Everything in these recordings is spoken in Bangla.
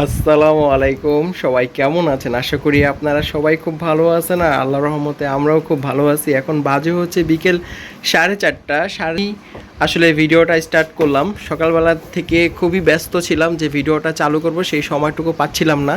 আসসালামু আলাইকুম। সবাই কেমন আছেন? আশা করি আপনারা সবাই খুব ভালো আছেন আর আল্লাহ রহমতে আমরাও খুব ভালো আছি। এখন বাজে হচ্ছে বিকেল সাড়ে চারটা। সাড়ে আসলে ভিডিওটা স্টার্ট করলাম। সকালবেলা থেকে খুবই ব্যস্ত ছিলাম যে ভিডিওটা চালু করব, সেই সময়টুকু পাচ্ছিলাম না।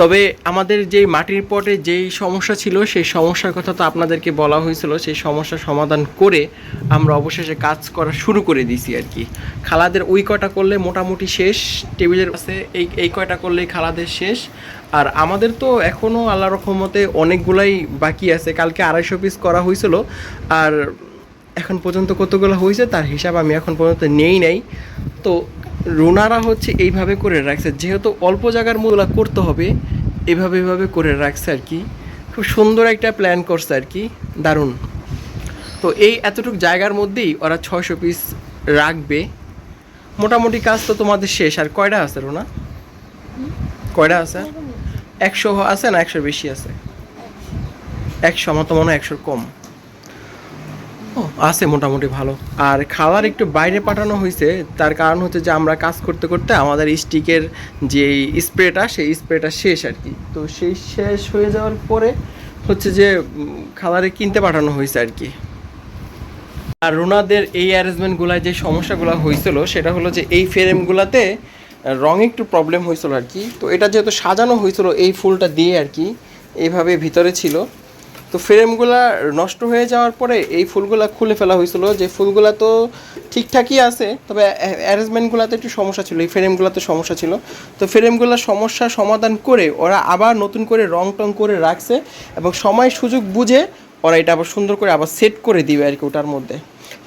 তবে আমাদের যেই মাটির পটে যেই সমস্যা ছিল, সেই সমস্যার কথা তো আপনাদেরকে বলা হয়েছিল। সেই সমস্যার সমাধান করে আমরা অবশেষে কাজ করা শুরু করে দিয়েছি আর কি। খালাদের ওই কয়টা করলে মোটামুটি শেষ, টেবিলের কাছে এই এই কয়টা করলেই খালাদের শেষ। আর আমাদের তো এখনও আল্লাহ রকমতে অনেকগুলাই বাকি আছে। কালকে আড়াইশো পিস করা হয়েছিল। আর এখন পর্যন্ত কতগুলো হয়েছে, তার হিসাব আমি এখন পর্যন্ত নেই নাই। তো রুনারা হচ্ছে এইভাবে করে রাখছে। যেহেতু অল্প জায়গার মূলা করতে হবে, এভাবে এভাবে করে রাখছে আর কি। খুব সুন্দর একটা প্ল্যান করছে আর কি। দারুণ। তো এই এতটুকু জায়গার মধ্যেই ওরা ছয়শো পিস রাখবে। মোটামুটি কাজ তো তোমাদের শেষ। আর কয়টা আছে, রুনা? কয়টা আছে? একশো আছে না একশো বেশি আছে? একশো, আমার তো মনে হয় একশোর কম। আছে মোটামুটি ভালো। আর খাবার একটু বাইরে পাঠানো হয়েছে তার কারণ হচ্ছে যে আমরা কাজ করতে করতে আমাদের স্টিকের যে স্প্রেটা, সেই স্প্রেটা শেষ আর কি। তো সেই শেষ হয়ে যাওয়ার পরে হচ্ছে যে খাবারে কিনতে পাঠানো হয়েছে আর কি। আর রোনাদের এই অ্যারেঞ্জমেন্টগুলায় যে সমস্যাগুলো হয়েছিল সেটা হলো যে এই ফ্রেমগুলাতে রং একটু প্রবলেম হয়েছিল আর কি। তো এটা যেহেতু সাজানো হয়েছিল এই ফুলটা দিয়ে আর কি, এইভাবে ভিতরে ছিল। তো ফ্রেমগুলা নষ্ট হয়ে যাওয়ার পরে এই ফুলগুলা খুলে ফেলা হয়েছিল। যে ফুলগুলা তো ঠিকঠাকই আছে, তবে অ্যারেঞ্জমেন্টগুলোতে একটু সমস্যা ছিল, এই ফ্রেমগুলোতে সমস্যা ছিল। তো ফ্রেমগুলোর সমস্যা সমাধান করে ওরা আবার নতুন করে রং টং করে রাখছে এবং সময় সুযোগ বুঝে ওরা এটা আবার সুন্দর করে আবার সেট করে দিবে আর কি ওটার মধ্যে।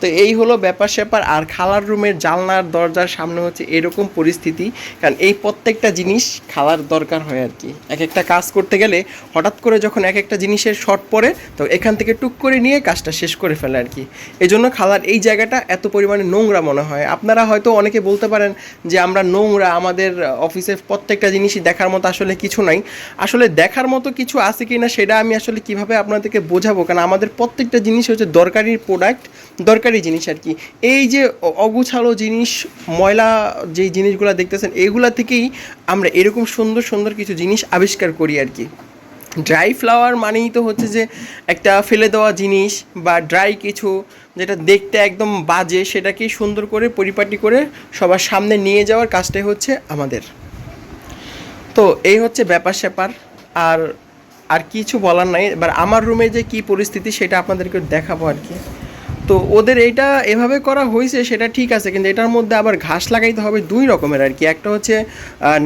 তো এই হলো ব্যাপার স্যাপার। আর খালার রুমের জানলার দরজার সামনে হচ্ছে এরকম পরিস্থিতি। কারণ এই প্রত্যেকটা জিনিস খালার দরকার হয় আর কি। এক একটা কাজ করতে গেলে হঠাৎ করে যখন এক একটা জিনিসের শর্ট পড়ে, তো এখান থেকে টুক করে নিয়ে কাজটা শেষ করে ফেলে আর কি। এই জন্য খালার এই জায়গাটা এত পরিমাণে নোংরা মনে হয়। আপনারা হয়তো অনেকে বলতে পারেন যে, আমরা নোংরা, আমাদের অফিসের প্রত্যেকটা জিনিসই দেখার মতো আসলে কিছু নাই। আসলে দেখার মতো কিছু আছে কি না সেটা আমি আসলে কীভাবে আপনাদেরকে বোঝাবো? কারণ আমাদের প্রত্যেকটা জিনিস হচ্ছে দরকারি প্রোডাক্ট দরকারি জিনিস আর কি। এই যে অগুছালো জিনিস, ময়লা যে জিনিসগুলো দেখতেছেন, এগুলা থেকেই আমরা এরকম সুন্দর সুন্দর কিছু জিনিস আবিষ্কার করি আর কি। ড্রাই ফ্লাওয়ার মানেই তো হচ্ছে যে একটা ফেলে দেওয়া জিনিস বা ড্রাই কিছু যেটা দেখতে একদম বাজে, সেটাকেই সুন্দর করে পরিপাটি করে সবার সামনে নিয়ে যাওয়ার কাজটাই হচ্ছে আমাদের। তো এই হচ্ছে ব্যাপার স্যাপার। আর আর কিছু বলার নাই। এবার আমার রুমে যে কি পরিস্থিতি সেটা আপনাদেরকে দেখাবো আর কি। তো ওদের এইটা এভাবে করা হয়েছে, সেটা ঠিক আছে, কিন্তু এটার মধ্যে আবার ঘাস লাগাইতে হবে দুই রকমের আর কি। একটা হচ্ছে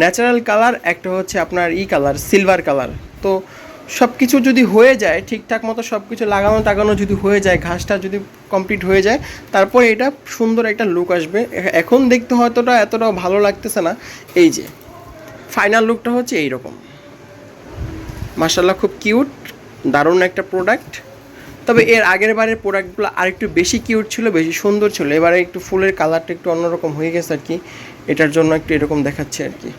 ন্যাচারাল কালার একটা হচ্ছে আপনার ই কালার সিলভার কালার তো সব কিছু যদি হয়ে যায়, ঠিকঠাক মতো সব কিছু লাগানো টাগানো যদি হয়ে যায়, ঘাসটা যদি কমপ্লিট হয়ে যায়, তারপরে এটা সুন্দর একটা লুক আসবে। এখন দেখতে হয়তোটা এতটাও ভালো লাগতেছে না। এই যে ফাইনাল লুকটা হচ্ছে এই রকম মার্শাল্লাহ খুব কিউট দারুণ একটা প্রোডাক্ট তবে এর আগের বারের প্রোডাক্টগুলো আরেকটু বেশি কিউট ছিল বেশি সুন্দর ছিল। এবারে একটু ফুলের কালারটা একটু অন্যরকম হয়ে গেছে আর কি। এটার জন্য একটু এরকম দেখাচ্ছে আর কি।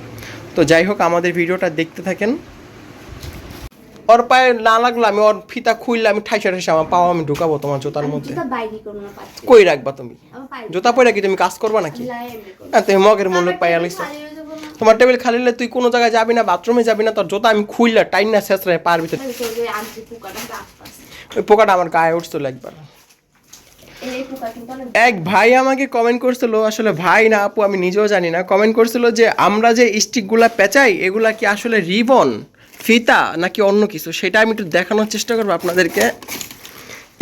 তো যাই হোক আমাদের ভিডিওটা দেখতে থাকেন। ওর পায়ে না লাগল আমি ওর ফিতা খুললে আমি ঠাইসা ঠাইসা আমার পাও আমি ঢুকাবো তোমার জুতার মধ্যে। কই রাখবা তুমি? পায়ে। জুতা পরে কি তুমি কাজ করবা নাকি? এমনি তুমি মগের মূল্য হয়ে যাব না। তোমার টেবিল খালি হলে তুই কোনো জায়গায় যাবি না বাথরুমে যাবি না তোর জুতা আমি খুললে টাইন না শেষ রে পার রাখতাছি। ওই পোকাটা আমার গায়ে উঠছিল একবার। এক ভাই আমাকে কমেন্ট করছিল আসলে ভাই না আপু আমি নিজেও জানি না। কমেন্ট করছিল যে আমরা যে স্টিকগুলা পেঁচাই এগুলা কি আসলে রিবন ফিতা নাকি অন্য কিছু? সেটা আমি একটু দেখানোর চেষ্টা করব আপনাদেরকে।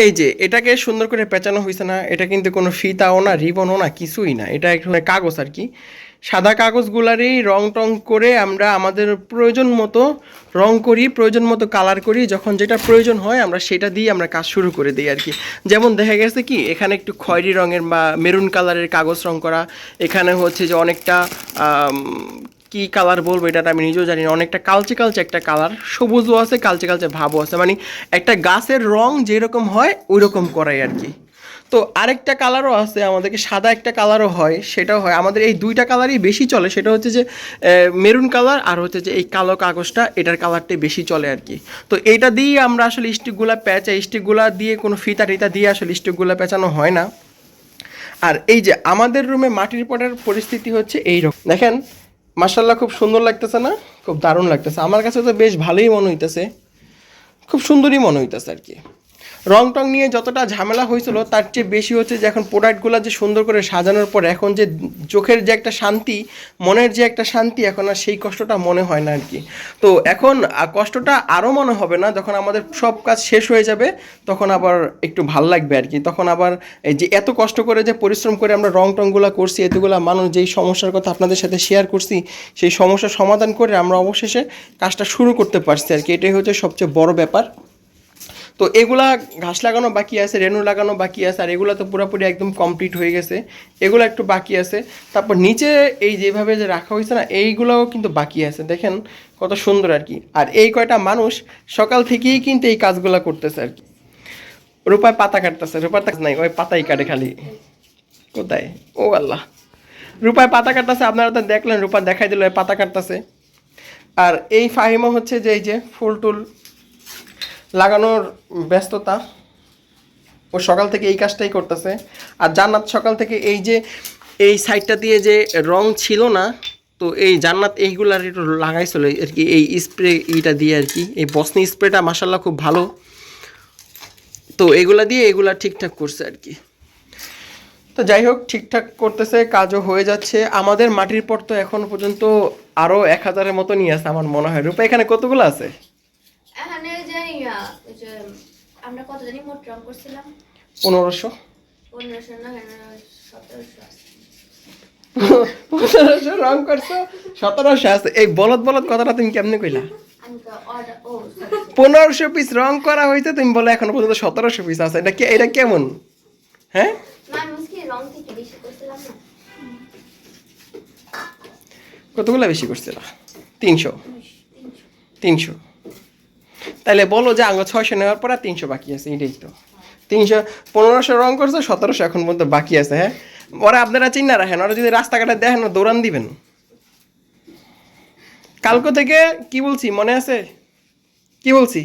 এই যে এটাকে সুন্দর করে পেঁচানো হয়েছে না এটা কিন্তু কোনো ফিতাও না রিবনও না কিছুই না। এটা এক ধরনের কাগজ আর কি। সাদা কাগজগুলারই রং টং করে আমরা আমাদের প্রয়োজন মতো রং করি, প্রয়োজন মতো কালার করি, যখন যেটা প্রয়োজন হয় আমরা সেটা দিয়ে আমরা কাজ শুরু করে দিই আর কি। যেমন দেখা গেছে কি, এখানে একটু খয়েরি রঙের বা মেরুন কালারের কাগজ রং করা, এখানে হচ্ছে যে অনেকটা কি কালার বলব এটা আমি নিজেও জানি না, অনেকটা কালচে কালচে একটা কালার সবুজও আছে, কালচে কালচে ভাবও আছে। মানে একটা গাছের রং যেরকম হয় ওই রকম করাই আর কি। তো আরেকটা কালারও আছে, আমাদেরকে সাদা একটা কালারও হয়, সেটাও হয়। আমাদের এই দুইটা কালারই বেশি চলে, সেটা হচ্ছে যে মেরুন কালার আর হচ্ছে যে এই কালো কাগজটা, এটার কালারটাই বেশি চলে আর কি। তো এইটা দিয়েই আমরা আসলে স্টিকগুলা পেঁচাই, স্টিকগুলা দিয়ে কোনো ফিতা টিতা দিয়ে আসলে স্টিকগুলা পেঁচানো হয় না। আর এই যে আমাদের রুমে মাটির পটের পরিস্থিতি হচ্ছে এই রকম। দেখেন মার্শাল্লাহ খুব সুন্দর লাগতেছে না? খুব দারুণ লাগতেছে। আমার কাছে তো বেশ ভালোই মনে হইতেছে। খুব সুন্দরই মনে হইতেছে আর কি। রং টং নিয়ে যতটা ঝামেলা হয়েছিল, তার চেয়ে বেশি হচ্ছে যে এখন প্রোডাক্টগুলো যে সুন্দর করে সাজানোর পর এখন যে চোখের যে একটা শান্তি, মনের যে একটা শান্তি, এখন আর সেই কষ্টটা মনে হয় না আর কি তো এখন কষ্টটা আরও মনে হবে না, যখন আমাদের সব কাজ শেষ হয়ে যাবে, তখন আবার একটু ভালো লাগবে আর কি তখন আবার এই যে এত কষ্ট করে যে পরিশ্রম করে আমরা রং টংগুলো করছি, এতগুলা মানুষ যেই সমস্যার কথা আপনাদের সাথে শেয়ার করছি, সেই সমস্যার সমাধান করে আমরা অবশেষে কাজটা শুরু করতে পারছি আর কি এটাই হচ্ছে সবচেয়ে বড় ব্যাপার। তো এগুলা ঘাস লাগানো বাকি আছে রেনু লাগানো বাকি আছে, আর এগুলো তো পুরোপুরি একদম কমপ্লিট হয়ে গেছে। এগুলো একটু বাকি আছে। তারপর নিচে এই যেভাবে যে রাখা হয়েছে না, এইগুলোও কিন্তু বাকি আছে। দেখেন কত সুন্দর আর কি। আর এই কয়টা মানুষ সকাল থেকেই কিন্তু এই কাজগুলো করতেছে আর কি। রূপায় পাতা কাটতেছে। রূপার তাক নাই, ওই পাতাই কাটে খালি। কোথায়? ও আল্লাহ। রূপায় পাতা কাটতেছে, আপনারা তো দেখলেন, রূপা দেখাই দিল পাতা কাটতেছে। আর এই ফাহিমা হচ্ছে যে, এই যে ফুল টুল লাগানোর ব্যস্ততা। ও সকাল থেকে এই কাজটাই করতেছে। আর জান্নাত সকাল থেকে এই যে, এই সাইডটা দিয়ে যে রং ছিল না, তো এই জান্নাত এইগুলার একটু লাগাইছিল আর কি। এই স্প্রে এইটা দিয়ে আর কি। এই বসনি স্প্রেটা মাসাল্লাহ খুব ভালো। তো এগুলা দিয়ে এগুলা ঠিকঠাক করছে আর কি। তো যাই হোক, ঠিকঠাক করতেছে, কাজও হয়ে যাচ্ছে। আমাদের মাটির পর তো এখন পর্যন্ত আরও এক হাজারের মতো নিয়ে আছে আমার মনে হয়। রূপা, এখানে কতগুলো আছে? এখানে আমরা কত জানি মোট রং করছিলাম? পনেরোশো। পনেরোশো না সতেরোশো পনেরোশো রং করছ? সতেরোশো আছে। এই বলদ বলদ কথাটা তুমি কেমনে কইলা? পনেরোশো পিস রং করা হয়েছে তুমি বলে এখনও পর্যন্ত সতেরোশো পিস আছে। এটা কে এটা কেমন? হ্যাঁ? কতগুলো বেশি করছিল? তিনশো। তিনশো। তাহলে বলো যে আঙ্গ ছয়শো নেওয়ার পর আর তিনশো বাকি আছে এটাই তো। তিনশো পনেরোশো রং করছে সতেরোশো এখন পর্যন্ত বাকি আছে হ্যাঁ? ওরা আপনারা চিন্তা রাখেন ওরা যদি রাস্তাঘাটে দেখেন দৌড়ান দিবেন। কালকে থেকে কি বলছি মনে আছে? কি বলছি?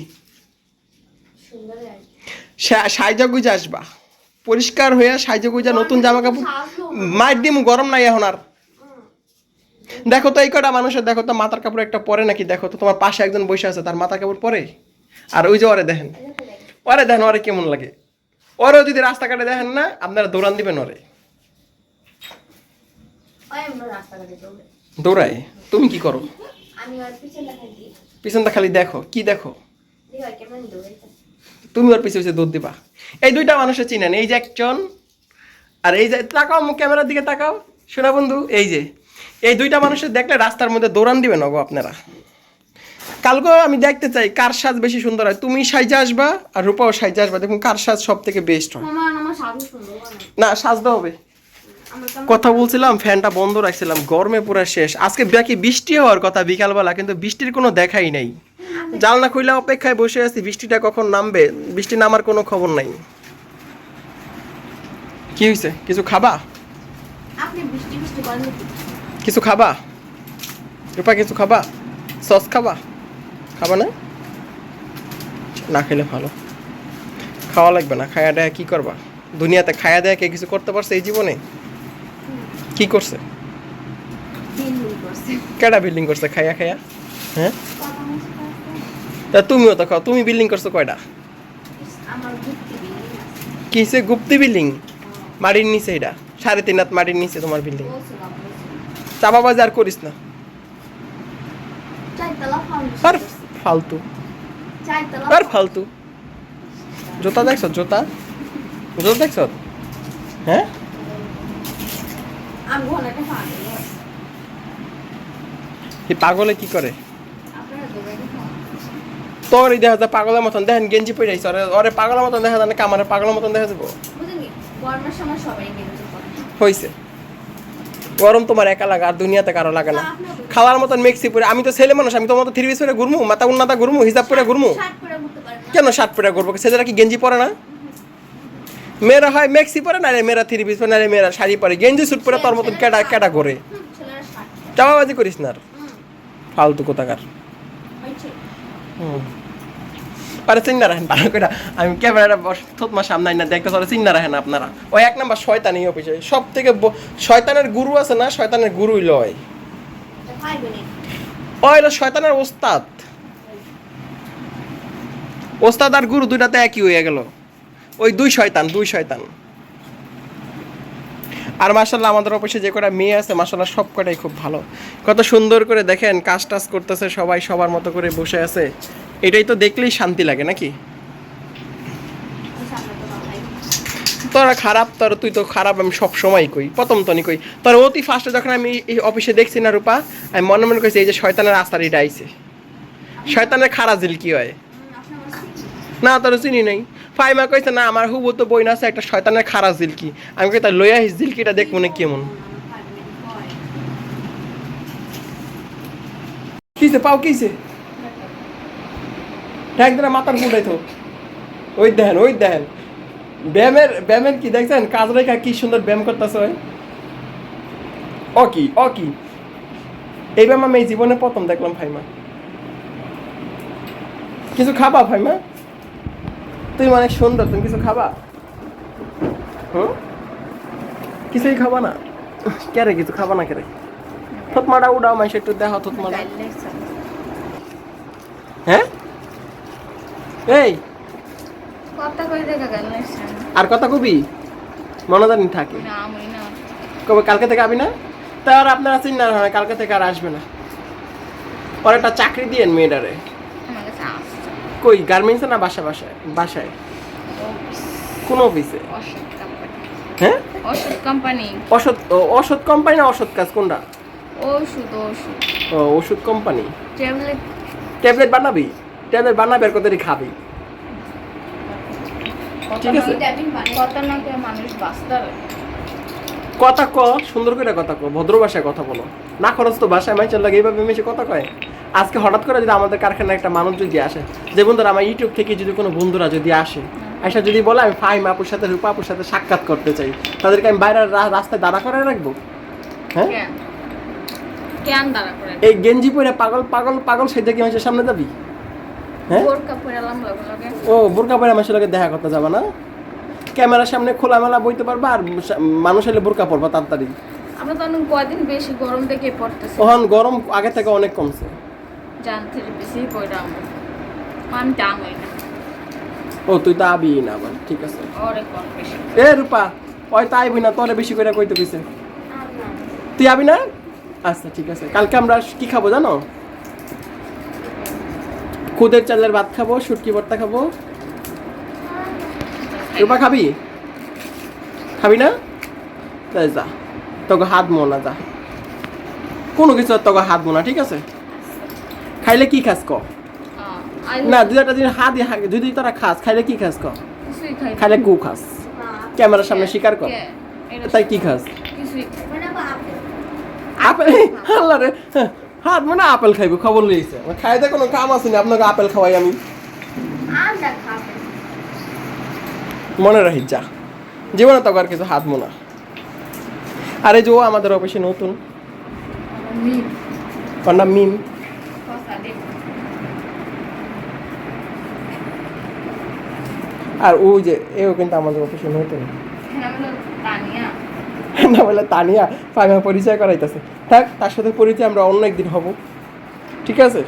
সাইজা গুজা আসবা। পরিষ্কার হয়ে সাইজা গুজা নতুন জামা কাপড় মাইর দিম গরম নাই এখন আর। দেখো তো এই কটা মানুষের দেখো তো মাথার কাপড় একটা পরে নাকি? দেখো তো তোমার পাশে একজন বসে আছে তার মাথার কাপড় পরে? আর ওই যে ওরে দেখেন ওরে দেখেন ওরে কেমন লাগে? ওরে যদি রাস্তাঘাটে দেখেন না আপনারা দৌড়ান দিবেন ওরে। ওই আমরা রাস্তাঘাটে দৌড়ে দৌড়ায় তুমি কি করো? পিছনে পিছনটা খালি। দেখো কি দেখো? তুমি ওর পিছিয়ে পিছিয়ে দৌড় দিবা। এই দুইটা মানুষের চিনেন এই যে একজন আর এই যে তাকাও ক্যামেরার দিকে তাকাও। শোনা বন্ধু এই যে। এই দুইটা মানুষের দেখলে রাস্তার মধ্যে দৌড়ান দিবেন গো আপনারা। কালকেও আমি দেখতে চাই কার সাজ বেশি সুন্দর হয়। তুমি সাইজে আসবা আর রূপাও সাইজে আসবা দেখুন কার সাজ সব থেকে বেস্ট হয়। না সাজতে হবে। কথা বলছিলাম ফ্যানটা বন্ধ রাখছিলাম গরমে পুরো শেষ। আজকে বাকি বৃষ্টি হওয়ার কথা বিকালবেলা কিন্তু বৃষ্টির কোনো দেখাই নাই। জানলা খুলে অপেক্ষায় বসে আছি বৃষ্টিটা কখন নামবে? বৃষ্টি নামার কোনো খবর নাই। কি হয়েছে কিছু খাবা? আপনি বৃষ্টি বৃষ্টি কিছু খাবা? রূপা কিছু খাবা? সস খাবা? খাবা না? না খেলে ভালো। খাওয়া লাগবে না খায়া দেয়া কি করবা? দুনিয়াতে খায়া দেয়া কে কিছু করতে পারছে এই জীবনে? কি করছে? কেডা বিল্ডিং করছে? খায়া খায়া? হ্যাঁ। তা তুমিও তো খাও তুমি বিল্ডিং করছ কয়টা আমার যুক্তি দিয়ে আছে। কি হচ্ছে গুপ্তি বিল্ডিং মাটির নিচে এটা সাড়ে তিন হাত মাটির নিচে তোমার বিল্ডিং। চাপাবাজি আর করিস না। আর ফালতু। আর ফালতু। জুতা দেখছ জুতা? জুতা দেখছ? হ্যাঁ? পাগল। কি করে? তোর দেখা যায় পাগলের মতন। দেখেন গেঞ্জি পরে যাইছে ওরে পাগলের মতন দেখা যায় না। কামারে পাগলের মতন দেখা যাব। হয়েছে গরম তোমার একা লাগা আর দুনিয়াতে কারও লাগে না। খাওয়ার মতন মেক্সি পরে আমি তো ছেলে মানুষ আমি তোমার মতো থ্রি পিস পরে ঘুরমু মাথা উন্নাতা ঘুরমু হিসাব ঘুরমু পরে ঘুরতে কেন শার্ট পরে ঘুরবো? ছেলেরা কি গেঞ্জি পরে না? মেয়েরা হয় মেক্সি পরে না রে মেয়েরা থ্রি পিস পরে না রে মেয়েরা শাড়ি পরে। গেঞ্জি স্যুট পরে তোর মতন কেটা কেটা ঘরে? হুম। চাপাবাজি করিস না আর। ফালতু কোথাকার। হয়েছে। চিন্তা রাখেন আমি ক্যামেরাটা না দেখতে পারে, চিন্তা রাখেন আপনারা। ওই এক নাম্বার শয়তান এই অফিসে। সব থেকে শয়তানের গুরু আছে না, শয়তানের গুরুই লয়। ও হলো শয়তানের ওস্তাদ। ওস্তাদ আর গুরু দুইটাতে একই হয়ে গেল। ওই দুই শয়তান দুই শয়তান। আর মাসাল্লাহ আমাদের অফিসে যে কটা মেয়ে আছে মাসাল্লাহ সব কটাই খুব ভালো। কত সুন্দর করে দেখেন, কাজ টাজ করতেছে সবাই, সবার মতো করে বসে আছে। এটাই তো দেখলেই শান্তি লাগে নাকি? তোরা খারাপ, তোর, তুই তো খারাপ, আমি সব সময় কই, প্রথম তনি কই। তোর অতি ফার্স্টে যখন আমি এই অফিসে দেখছি না রূপা, আমি মনে মনে কইছি এই যে শয়তানের আস্তার এটা আইছে। শয়তানের খারা জিল কি হয়? না তোর চিনি নাই। ফাইমা কইছে, না, আমার হুবু তো বই না আছে, একটা শয়তানের খারা জিলকি। আমি কই তার লইয়া হিস জিলকিটা দেখ মনে কেমন? কিছে পাও কিছে ঠ্যাং ধরে মাথার ফুটাই তো ওই দেখেন ওই দেখেন। ব্যায়ামের ব্যায়ামের কি দেখছেন? কাজ রেখা কি সুন্দর ব্যায়াম করতেছে ও কি ও কি। এই ব্যায়াম আমি জীবনে প্রথম দেখলাম ফাইমা। কিছু খাবা ফাইমা? তুই অনেক সুন্দর তুমি কিছু খাবা? হুম? কিছুই খাবা না? কেরে কিছু খাবা না কেরে থতমাটা উড়াও মাইসে একটু দেখো থতমাটা হ্যাঁ? এই! আর কথা কবি? মনে জানি থাকে। কবে কালকে থেকে আবি না? তার আপনারা চিন্তা হয় কালকে থেকে আর আসবে না। পরে একটা চাকরি দিয়েন মেয়েটারে। কই গার্মেন্টসে না বাসা বাসায়? বাসায়? কোন অফিসে হ্যাঁ? ওষুধ কোম্পানি ও, ওষুধ কোম্পানি না ওষুধ কাজ? কোনটা? ওষুধ ওষুধ ও ওষুধ কোম্পানি ট্যাবলেট ট্যাবলেট বানাবি? ট্যাবলেট বানাবি আর কতটি খাবি? ঠিক আছে। ট্যাপিং বানিয়ে কত না কে মানুষ বাঁচতে হবে। কথা ক সুন্দর করে কথা ক ভদ্র ভাষায় কথা বলো। না খরচ তো ভাষায় মাই চল লাগে এইভাবে মেশে কথা কয়। আজকে হঠাৎ করে যদি আমাদের কারখানায় একটা মানুষ যদি আসে যে বন্ধুরা আমার ইউটিউব থেকে যদি কোনো বন্ধুরা যদি আসে আইসা যদি বলে আমি ফাইম আপুর সাথে রূপা আপুর সাথে সাক্ষাৎ করতে চাই তাদেরকে আমি বাইরের রাস্তায় দাঁড়া করে রাখব? হ্যাঁ? এই গেঞ্জি পরে পাগল পাগল পাগল সেটা কি মানুষের সামনে যাবি? হ্যাঁ? ও বোরকা পরে মানুষের লোকে দেখা করতে যাবে না? ক্যামেরার সামনে খোলামেলা বইতে পারবা আর মানুষ এলে বোরকা পরবা তাড়াতাড়ি। আমরা তো অনেক কদিন বেশি গরম দেখে পড়তেছি। তখন গরম আগে থেকে অনেক কমছে। জানতে বেশি আমরা আমি হই না। ও তুই তো আবি না আবার ঠিক আছে। ওরে কম বেশি। এ রূপা ওই তো আইবি না তোরে বেশি করে কইতে কইছে তুই আবি না? আচ্ছা ঠিক আছে। কালকে আমরা কি খাব জানো? খুদের চালের ভাত খাব শুটকি ভর্তা খাব। রূপা খাবি? খাবি না? তাই যা তোকে হাত মোনা যা। কোনো কিছু তোকে হাত মোনা ঠিক আছে? খাইলে কি খাস ক? না দুই একটা দিন হাত দিয়ে যদি তোরা খাস খাইলে কি খাস ক? খাইলে গু খাস। ক্যামেরার সামনে স্বীকার কর তাই কি খাস? মানে আপেল। আল্লাহ রে। হ্যাঁ, হাত মানে আপেল খাইবো খবর লইছে খাইতে কোনো কাম আছে না আপনাকে আপেল খাওয়াই আমি। মনে রাখি যা। জীবনে তো আর কিছু হাত মোনা। আরে যে ও আমাদের অফিসে নতুন। নাম মিম কথা দেব আর ও যে এও কিন্তু আমাদের অফিসে নতুন। হ্যাঁ না বলে তানিয়া। পরিচয় করাইতেছে। থাক তার সাথে পরিচয় আমরা অন্য একদিন হব। ঠিক আছে?